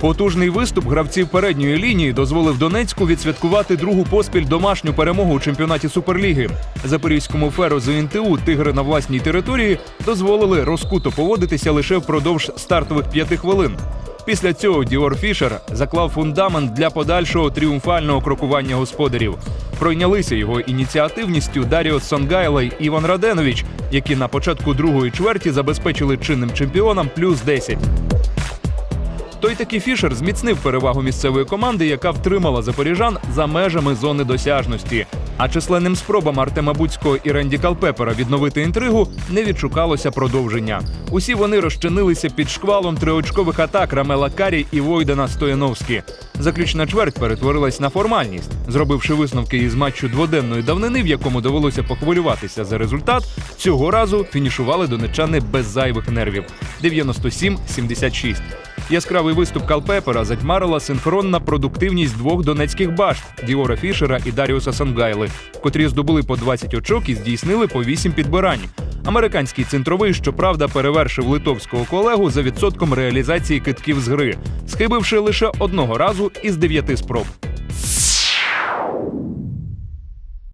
Потужний виступ гравців передньої лінії дозволив Донецьку відсвяткувати другу поспіль домашню перемогу у чемпіонаті Суперліги. Запорізькому ферозу НТУ тигри на власній території дозволили розкуто поводитися лише впродовж стартових п'яти хвилин. Після цього Діор Фішер заклав фундамент для подальшого тріумфального крокування господарів. Пройнялися його ініціативністю Даріо Сонгайло й Іван Раденович, які на початку другої чверті забезпечили чинним чемпіонам плюс 10. Той таки Фішер зміцнив перевагу місцевої команди, яка втримала запоріжан за межами зони досяжності. А численним спробам Артема Буцького і Ренді Калпепера відновити інтригу не відшукалося продовження. Усі вони розчинилися під шквалом триочкових атак Рамела Карі і Войдена Стояновські. Заключна чверть перетворилась на формальність, зробивши висновки із матчу дводенної давнини, в якому довелося похвилюватися за результат. Цього разу фінішували донечани без зайвих нервів 97-76. Яскравий виступ Калпепера затьмарила синхронна продуктивність двох донецьких башт Діора Фішера і Даріуса Сангайли, котрі здобули по 20 очок і здійснили по 8 підбирань. Американський центровий, щоправда, перевершив литовського колегу за відсотком реалізації китків з гри, схибивши лише одного разу із дев'яти спроб.